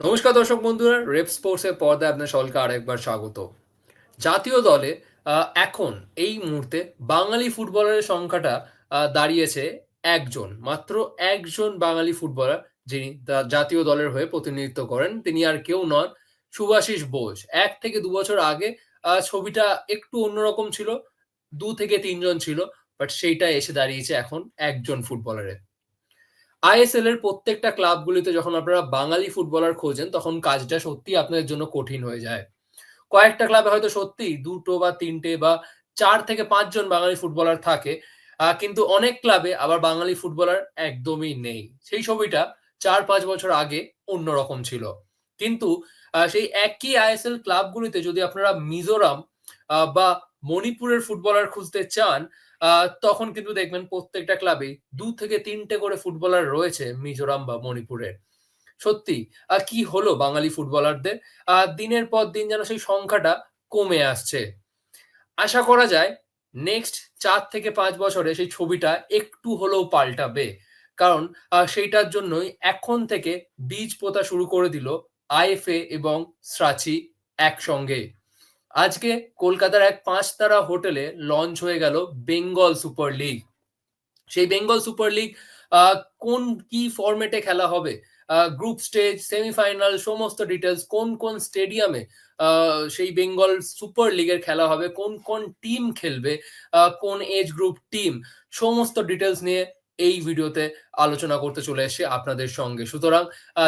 নমস্কার দর্শক বন্ধুরা, রেপ স্পোর্টসের পর্দায় আপনার সকলকে আরেকবার স্বাগত। জাতীয় দলে এখন এই মুহূর্তে বাঙালি ফুটবলারের সংখ্যাটা দাঁড়িয়েছে একজন, মাত্র একজন বাঙালি ফুটবলার যিনি জাতীয় দলের হয়ে প্রতিনিধিত্ব করেন। তিনি আর কেউ নন, সুভাষিস বোস। এক থেকে দু বছর আগে ছবিটা একটু অন্যরকম ছিল, দু থেকে তিনজন ছিল, বাট সেইটা এসে দাঁড়িয়েছে এখন একজন ফুটবলারের। আইএসএল এর প্রত্যেকটা ক্লাবগুলিতে যখন আপনারা বাঙালি ফুটবলার খোঁজেন, তখন কাজটা সত্যি আপনাদের জন্য কঠিন হয়ে যায়। কয়েকটা ক্লাবে হয়তো সত্যি দুটো বা তিনটে বা চার থেকে পাঁচজন বাঙালি ফুটবলার থাকে কিন্তু অনেক ক্লাবে আবার বাঙালি ফুটবলার একদমই নেই। সেই ছবিটা চার পাঁচ বছর আগে অন্যরকম ছিল। কিন্তু সেই একই আইএসএল ক্লাবগুলিতে যদি আপনারা মিজোরাম বা মণিপুরের ফুটবলার খুঁজতে চান তখন কিন্তু দেখবেন প্রত্যেকটা ক্লাবে দু থেকে তিনটে করে ফুটবলার রয়েছে মিজোরাম বা মণিপুরের। সত্যি? আহ, কি হলো বাঙালি ফুটবলারদের আহ, দিনের পর দিন যেন সেই সংখ্যাটা কমে আসছে। আশা করা যায় নেক্সট চার থেকে পাঁচ বছরে সেই ছবিটা একটু হলেও পাল্টাবে। কারণ সেইটার জন্যই এখন থেকে বীজ পোতা শুরু করে দিল আইএফএ এবং স্রাচি একসঙ্গে। আজকে কলকাতার এক পাঁচ তারা হোটেলে লঞ্চ হয়ে গেল বেঙ্গল সুপার লিগ। সেই বেঙ্গল সুপার লিগ কোন কি ফরম্যাটে খেলা হবে? গ্রুপ স্টেজ সেমিফাইনাল সমস্ত ডিটেলস কোন কোন স্টেডিয়ামে সেই বেঙ্গল সুপার লিগের খেলা হবে? কোন কোন টিম খেলবে? কোন এজ গ্রুপ টিম সমস্ত ডিটেলস নিয়ে এই ভিডিওতে আলোচনা করতে চলে এসে আপনাদের সঙ্গে। সুতরাং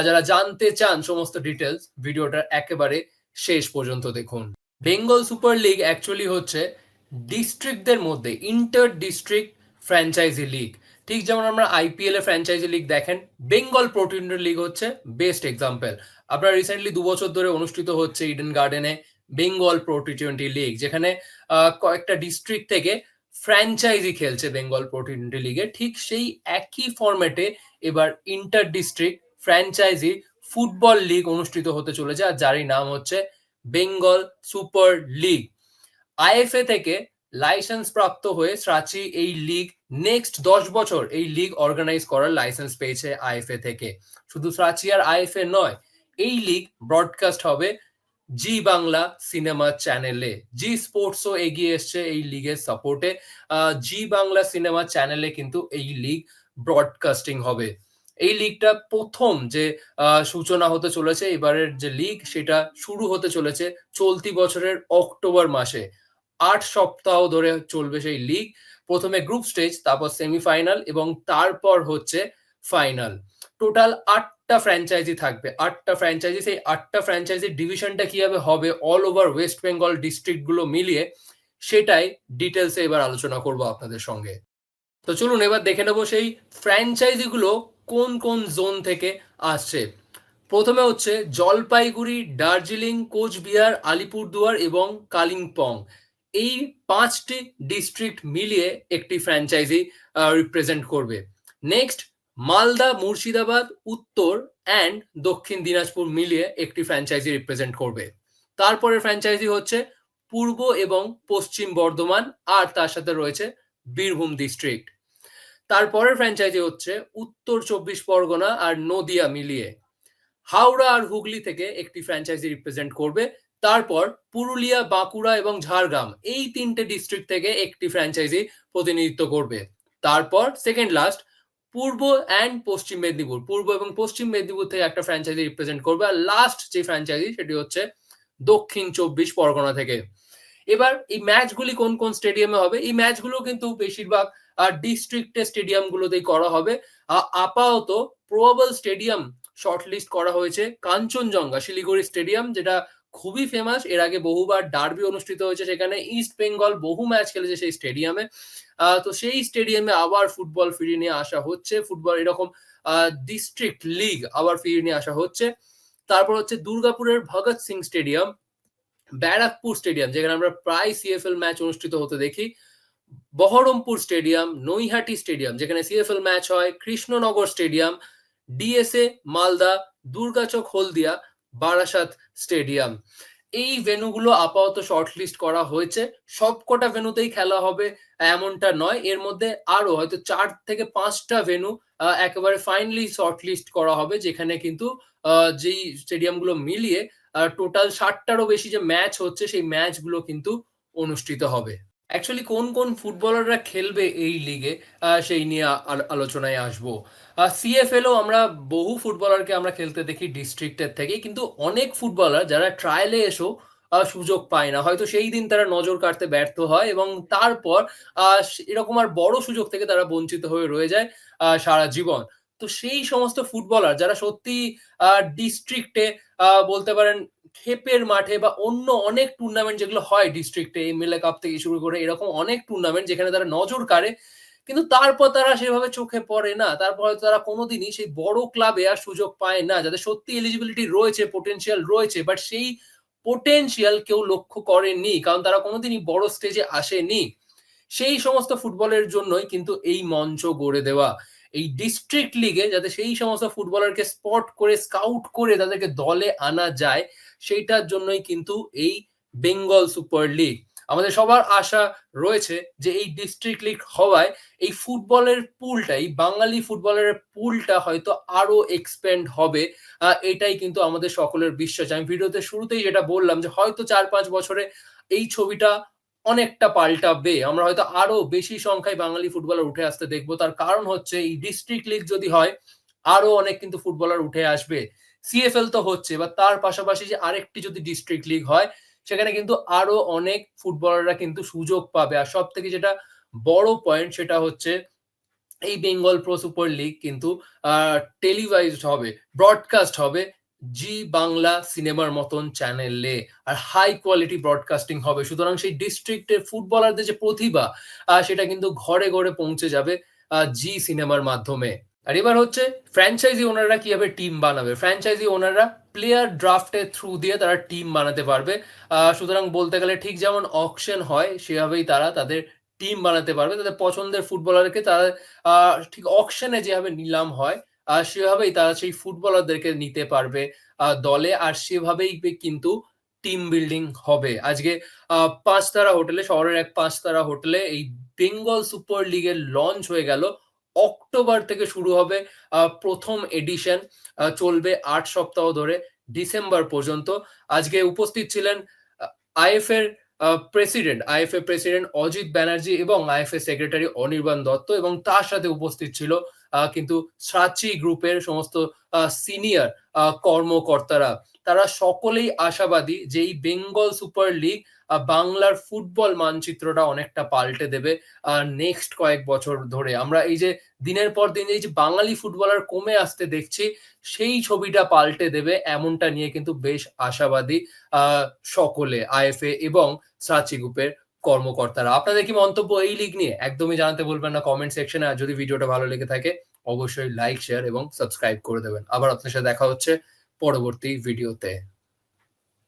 যারা জানতে চান সমস্ত ডিটেলস ভিডিওটা একেবারে শেষ পর্যন্ত দেখুন। বেঙ্গল সুপার লিগ অ্যাকচুয়ালি হচ্ছে ডিস্ট্রিক্টদের মধ্যে ইন্টার ডিস্ট্রিক্ট ফ্র্যাঞ্চাইজি লিগ ঠিক যেমন আমরা আইপিএল এ ফ্র্যাঞ্চাইজি লিগ দেখেন, বেঙ্গল প্রোটিন্ডার লিগ হচ্ছে বেস্ট এক্সাম্পল আপনার রিসেন্টলি দু বছর ধরে অনুষ্ঠিত হচ্ছে ইডেন গার্ডেনে বেঙ্গল প্রোটি টোয়েন্টি লিগ যেখানে কয়েকটা ডিস্ট্রিক্ট থেকে ফ্র্যাঞ্চাইজি খেলছে বেঙ্গল প্রোটি টোয়েন্টি লিগে ঠিক সেই একই ফরম্যাটে এবার inter district franchise football league অনুষ্ঠিত হতে চলেছে, আর যারই নাম হচ্ছে বেঙ্গল সুপার লিগ। আইএফএ থেকে লাইসেন্স প্রাপ্ত হয়ে স্রাচি এই লিগ নেক্সট দশ বছর এই লিগ অর্গানাইজ করার লাইসেন্স পেয়েছে আইএফএ থেকে। শুধু স্রাচি আর আইএফএ নয়, এই লিগ ব্রডকাস্ট হবে জি বাংলা সিনেমা চ্যানেলে জি স্পোর্টসও এগিয়ে এসছে এই লিগের সাপোর্টে জি বাংলা সিনেমা চ্যানেলে কিন্তু এই লিগ ব্রডকাস্টিং হবে। এই লিগটা প্রথম যে সূচনা হতে চলেছে, এবারের যে লিগ সেটা শুরু হতে চলেছে চলতি বছরের অক্টোবর মাসে। আট সপ্তাহ ধরে চলবে সেই লিগ প্রথমে গ্রুপ স্টেজ তারপর সেমিফাইনাল এবং তারপর হচ্ছে ফাইনাল টোটাল আটটা ফ্র্যাঞ্চাইজি থাকবে। আটটা ফ্র্যাঞ্চাইজি সেই আটটা ফ্র্যাঞ্চাইজির ডিভিশনটা কীভাবে হবে অল ওভার ওয়েস্ট বেঙ্গল ডিস্ট্রিক্টগুলো মিলিয়ে, সেটাই ডিটেলসে এবার আলোচনা করব আপনাদের সঙ্গে। তো চলুন এবার দেখে নেব সেই ফ্র্যাঞ্চাইজি গুলো কোন কোন জোন থেকে আসছে? প্রথমে হচ্ছে জলপাইগুড়ি, দার্জিলিং, কোচবিহার, আলিপুরদুয়ার এবং কালিম্পং। এই পাঁচটি ডিস্ট্রিক্ট মিলিয়ে একটি ফ্র্যাঞ্চাইজি রিপ্রেজেন্ট করবে। নেক্সট মালদা, মুর্শিদাবাদ, উত্তর অ্যান্ড দক্ষিণ দিনাজপুর মিলিয়ে একটি ফ্র্যাঞ্চাইজি রিপ্রেজেন্ট করবে। তারপরে ফ্র্যাঞ্চাইজি হচ্ছে পূর্ব এবং পশ্চিম বর্ধমান, আর তার সাথে রয়েছে বীরভূম ডিস্ট্রিক্ট তারপরের ফ্র্যাঞ্চাইজি হচ্ছে উত্তর চব্বিশ পরগনা আর নদিয়া মিলিয়ে। হাওড়া আর হুগলি থেকে একটি ফ্র্যাঞ্চাইজি রিপ্রেজেন্ট করবে। তারপর পুরুলিয়া, বাঁকুড়া এবং ঝাড়গ্রাম এই তিনটে ডিস্ট্রিক্ট থেকে একটি ফ্র্যাঞ্চাইজি প্রতিনিধিত্ব করবে। তারপর সেকেন্ড লাস্ট পূর্ব অ্যান্ড পশ্চিম মেদিনীপুর। পূর্ব এবং পশ্চিম মেদিনীপুর থেকে একটা ফ্র্যাঞ্চাইজি রিপ্রেজেন্ট করবে আর লাস্ট যে ফ্র্যাঞ্চাইজি সেটি হচ্ছে দক্ষিণ চব্বিশ পরগনা থেকে। এবার এই ম্যাচগুলি কোন কোন স্টেডিয়ামে হবে? এই ম্যাচগুলো কিন্তু বেশিরভাগ ডিস্ট্রিক্টের স্টেডিয়ামগুলোতেই করা হবে। আপাতত প্রবাবল স্টেডিয়াম শর্টলিস্ট করা হয়েছে কাঞ্চনজঙ্ঘা, শিলিগুড়ি স্টেডিয়াম যেটা খুবই ফেমাস এর আগে বহুবার ডার্বি অনুষ্ঠিত হয়েছে সেখানে। ইস্ট বেঙ্গল বহু ম্যাচ খেলেছে সেই স্টেডিয়ামে তো সেই স্টেডিয়ামে আবার ফুটবল ফিরিয়ে নিয়ে আসা হচ্ছে। ফুটবল এরকম ডিস্ট্রিক্ট লিগ আবার ফিরিয়ে নিয়ে আসা হচ্ছে। তারপর হচ্ছে দুর্গাপুরের ভগৎ সিং স্টেডিয়াম ব্যারাকপুর স্টেডিয়াম যেখানে আমরা প্রায় সিএফএল ম্যাচ অনুষ্ঠিত হতে দেখি। বহরমপুর স্টেডিয়াম, নৈহাটি স্টেডিয়াম, যেখানে সিএফএল ম্যাচ হয়, Krishnanagar stadium DSA Malda, Durgachak, Haldia, Barasat stadium. এই ভেনুগুলো আপাতত শর্টলিস্ট করা হয়েছে। সবকটা ভেনুতেই খেলা হবে, এমনটা নয়। এর মধ্যে আরও হয়তো চার থেকে পাঁচটা ভেনু একেবারে ফাইনালি শর্টলিস্ট করা হবে, যেখানে কিন্তু যেই স্টেডিয়ামগুলো মিলিয়ে টোটাল ষাটটারও বেশি যে ম্যাচ হচ্ছে, সেই ম্যাচগুলো কিন্তু অনুষ্ঠিত হবে। অ্যাকচুয়ালি কোন কোন ফুটবলাররা খেলবে এই লিগে সেই নিয়ে আলোচনায় আসব। সিএফএলও আমরা বহু ফুটবলারকে আমরা খেলতে দেখি ডিস্ট্রিক্টের থেকে কিন্তু অনেক ফুটবলার যারা ট্রায়ালে এসেও সুযোগ পায় না। হয়তো সেই দিন তারা নজর কাটতে ব্যর্থ হয় এবং তারপর এরকম আর বড় সুযোগ থেকে তারা বঞ্চিত হয়ে রয়ে যায় সারা জীবন। তো সেই সমস্ত ফুটবলার যারা সত্যি ডিস্ট্রিক্টে বলতে পারেন খেপের মাঠে বা অন্য অনেক টুর্নামেন্ট যেগুলো হয় ডিস্ট্রিক্টে এমএলএ কাপ থেকে শুরু করে এরকম অনেক টুর্নামেন্ট যেখানে তারা নজর কাড়ে। কিন্তু তারপর তারা সেভাবে চোখে পড়ে না। তারপর হয়তো তারা কোনোদিনই সেই বড় ক্লাবে আর সুযোগ পায় না, যাদের সত্যি এলিজিবিলিটি রয়েছে পোটেনশিয়াল রয়েছে বাট সেই পোটেনশিয়াল কেউ লক্ষ্য করেনি, কারণ তারা কোনোদিনই বড় স্টেজে আসেনি। সেই সমস্ত ফুটবলের জন্যই কিন্তু এই মঞ্চ গড়ে দেওয়া। এই ডিস্ট্রিক্ট লিগে যাতে সেই সমস্ত ফুটবলারকে স্পট করে স্কাউট করে তাদেরকে দলে আনা যায়, সেইটার জন্যই কিন্তু এই বেঙ্গল সুপার লিগ আমাদের সবার আশা রয়েছে যে এই ডিস্ট্রিক্ট লিগ হওয়ায় এই ফুটবলের পুলটা এই বাঙালি ফুটবলের পুলটা হয়তো আরও এক্সপেন্ড হবে। এটাই কিন্তু আমাদের সকলের বিশ্বাস। আমি ভিডিওতে শুরুতেই যেটা বললাম যে হয়তো চার পাঁচ বছরে এই ছবিটা অনেকটা পাল্টাবে। আমরা হয়তো আরও বেশি সংখ্যায় বাঙালি ফুটবলার উঠে আসতে দেখব। তার কারণ হচ্ছে, এই ডিস্ট্রিক্ট লিগ যদি হয়, আরও অনেক কিন্তু ফুটবলার উঠে আসবে। সিএফএল তো হচ্ছে বা তার পাশাপাশি যে আরেকটি যদি ডিস্ট্রিক্ট লিগ হয়, সেখানে কিন্তু আরও অনেক ফুটবলাররা কিন্তু সুযোগ পাবে। আর সব থেকে যেটা বড় পয়েন্ট সেটা হচ্ছে, এই বেঙ্গল প্রো সুপার লিগ কিন্তু টেলিভাইজড হবে ব্রডকাস্ট হবে। জি বাংলা সিনেমার মতন চ্যানেলে আর হাই কোয়ালিটি ব্রডকাস্টিং হবে। সুতরাং সেই ডিস্ট্রিক্টের ফুটবলারদের যে প্রতিভা সেটা কিন্তু ঘরে ঘরে পৌঁছে যাবে জি সিনেমার মাধ্যমে। আর এবার হচ্ছে ফ্র্যাঞ্চাইজি ওনাররা কীভাবে টিম বানাবে? ফ্র্যাঞ্চাইজি ওনাররা প্লেয়ার ড্রাফটের থ্রু দিয়ে তারা টিম বানাতে পারবে। সুতরাং বলতে গেলে ঠিক যেমন অকশন হয়, সেভাবেই তারা তাদের টিম বানাতে পারবে। তাদের পছন্দের ফুটবলারকে তারা ঠিক অকশনে যেভাবে নিলাম হয় সেভাবেই তারা সেই ফুটবলারদেরকে নিতে পারবে দলে। আর সেভাবেই কিন্তু টিম বিল্ডিং হবে। আজকে পাঁচ তারা হোটেলে, শহরের এক পাঁচ তারা হোটেলে এই বেঙ্গল সুপার লিগের লঞ্চ হয়ে গেল। অক্টোবর থেকে শুরু হবে প্রথম এডিশন চলবে আট সপ্তাহ ধরে, ডিসেম্বর পর্যন্ত। আজকে উপস্থিত ছিলেন আইএফ এর president IFA president Ajit Banerjee এবং আইএফএ সেক্রেটারি অনির্বাণ দত্ত এবং তার সাথে উপস্থিত ছিল কিন্তু সাচি গ্রুপের সমস্ত সিনিয়র কর্মকর্তারা, তারা সকলেই আশাবাদী যে এই বেঙ্গল সুপার লিগ বাংলার ফুটবল মানচিত্রটা অনেকটা পাল্টে দেবে নেক্সট কয়েক বছর ধরে। আমরা এই যে দিনের পর দিন এই যে বাঙালি ফুটবলার কমে আসতে দেখছি, সেই ছবিটা পাল্টে দেবে এমনটা নিয়ে কিন্তু বেশ আশাবাদী সকলে, আইএফএ এবং সাচি গ্রুপের কর্মকর্তারা। আপনাদের কি মন্তব্য এই লিগ নিয়ে? একদমই জানাতে বলবেন না কমেন্ট সেকশনে আর যদি ভিডিওটা ভালো লেগে থাকে, অবশ্যই লাইক শেয়ার এবং সাবস্ক্রাইব করে দেবেন। আবার আপনার সাথে দেখা হচ্ছে পরবর্তী ভিডিওতে